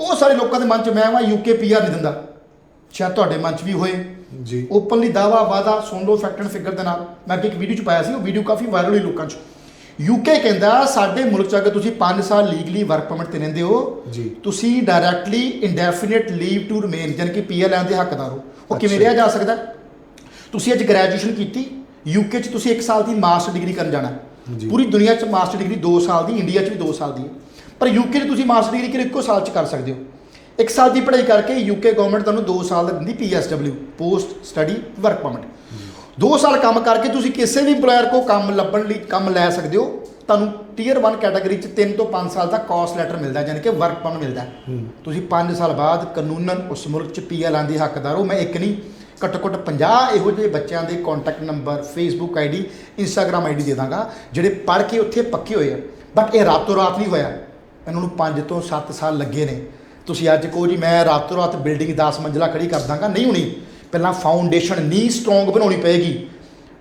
ਬਹੁਤ ਸਾਰੇ ਲੋਕਾਂ ਦੇ ਮਨ 'ਚ ਮੈਂ ਵਾ ਯੂਕੇ ਪੀਆਰ ਨਹੀਂ ਦਿੰਦਾ। ਸ਼ਾਇਦ ਤੁਹਾਡੇ ਮਨ 'ਚ ਵੀ ਹੋਏ। ਜੀ। ਓਪਨਲੀ ਦਾਵਾ ਵਾਦਾ ਸੁਣ ਲਓ ਫੈਕਟ ਐਂਡ ਫਿਗਰ ਦੇ ਨਾਲ। ਮੈਂ ਇੱਕ ਵੀਡੀਓ 'ਚ ਪਾਇਆ ਸੀ ਉਹ ਵੀਡੀਓ ਕਾਫੀ ਵਾਇਰਲ ਹੋਈ ਲੋਕਾਂ 'ਚ। ਯੂਕੇ ਕਹਿੰਦਾ ਸਾਡੇ ਮੁਲਕ 'ਚ ਅਗਰ ਤੁਸੀਂ 5 ਸਾਲ ਲੀਗਲੀ ਵਰਕ ਪਰਮਿਟ ਤੇ ਰਹਿੰਦੇ ਹੋ ਜੀ। ਤੁਸੀਂ directly indefinite leave to remain ਯਾਨੀ ਕਿ ਪੀਆਰ ਲੈਣ ਦੇ ਹੱਕਦਾਰ ਹੋ। ਉਹ ਕਿਵੇਂ। ਰਿਹਾ ਜਾ ਸਕਦਾ? ਤੁਸੀਂ ਅੱਜ ਗ੍ਰੈਜੂਏਸ਼ਨ ਕੀਤੀ ਯੂਕੇ 'ਚ ਤੁਸੀਂ 1 ਸਾਲ ਦੀ ਮਾਸਟਰ ਡਿਗਰੀ ਕਰਨ ਜਾਣਾ। ਪੂਰੀ ਦੁਨੀਆ 'ਚ ਮਾਸਟਰ ਡਿਗਰੀ 2 ਸਾਲ ਦੀ ਇੰਡੀਆ 'ਚ ਵੀ 2 ਸਾਲ ਦੀ ਹੈ। ਪਰ ਯੂਕੇ 'ਚ ਤੁਸੀਂ ਮਾਸਟਰ ਡਿਗਰੀ ਕਿਹੜੇ ਇੱਕੋ ਸਾਲ 'ਚ ਕਰ ਸਕਦੇ ਹੋ? ਇੱਕ ਸਾਲ ਦੀ ਪੜ੍ਹਾਈ ਕਰਕੇ ਯੂਕੇ ਗਵਰਨਮੈਂਟ ਤੁਹਾਨੂੰ 2 ਸਾਲ ਦਾ ਦਿੰਦੀ PSW post study work permit 2 ਸਾਲ ਕੰਮ ਕਰਕੇ ਤੁਸੀਂ ਕਿਸੇ ਵੀ EMPLOYER ਕੋ ਕੰਮ ਲੱਭਣ ਲਈ ਕੰਮ ਲੈ ਸਕਦੇ ਹੋ ਤੁਹਾਨੂੰ ਟੀਅਰ 1 ਕੈਟਾਗਰੀ 'ਚ 3 ਤੋਂ 5 ਸਾਲ ਦਾ ਕੋਰਸ ਲੈਟਰ ਮਿਲਦਾ ਯਾਨੀ ਕਿ ਵਰਕ ਪਰਮਿਟ ਮਿਲਦਾ। ਤੁਸੀਂ 5 ਸਾਲ ਬਾਅਦ ਕਾਨੂੰਨਨ ਉਸ ਮੁਲਕ 'ਚ ਪੀਐਲ ਆਂ ਦੇ ਹੱਕਦਾਰ ਹੋ ਮੈਂ ਇੱਕ ਨਹੀਂ ਘੱਟੋ ਘੱਟ 50 ਇਹੋ ਜਿਹੇ ਬੱਚਿਆਂ ਦੇ contact number Facebook ID Instagram ID ਦੇ ਦਾਂਗਾ, ਜਿਹੜੇ ਪੜ੍ਹ ਕੇ ਉੱਥੇ ਪੱਕੇ ਹੋਏ ਆ। ਬਟ ਇਹ ਰਾਤੋਂ ਰਾਤ ਨਹੀਂ ਹੋਇਆ। ਇਹਨਾਂ ਨੂੰ 5 ਤੋਂ 7 ਸਾਲ ਲੱਗੇ ਨੇ। ਤੁਸੀਂ ਅੱਜ ਕਹੋ ਜੀ, ਮੈਂ ਰਾਤੋਂ ਰਾਤ ਬਿਲਡਿੰਗ 10 ਮੰਜ਼ਲਾ ਖੜੀ ਕਰ ਦਾਂਗਾ। ਨਹੀਂ ਹੋਣੀ। ਪਹਿਲਾਂ ਫਾਊਂਡੇਸ਼ਨ ਨੀ ਸਟਰੋਂਗ ਬਣਾਉਣੀ ਪਏਗੀ।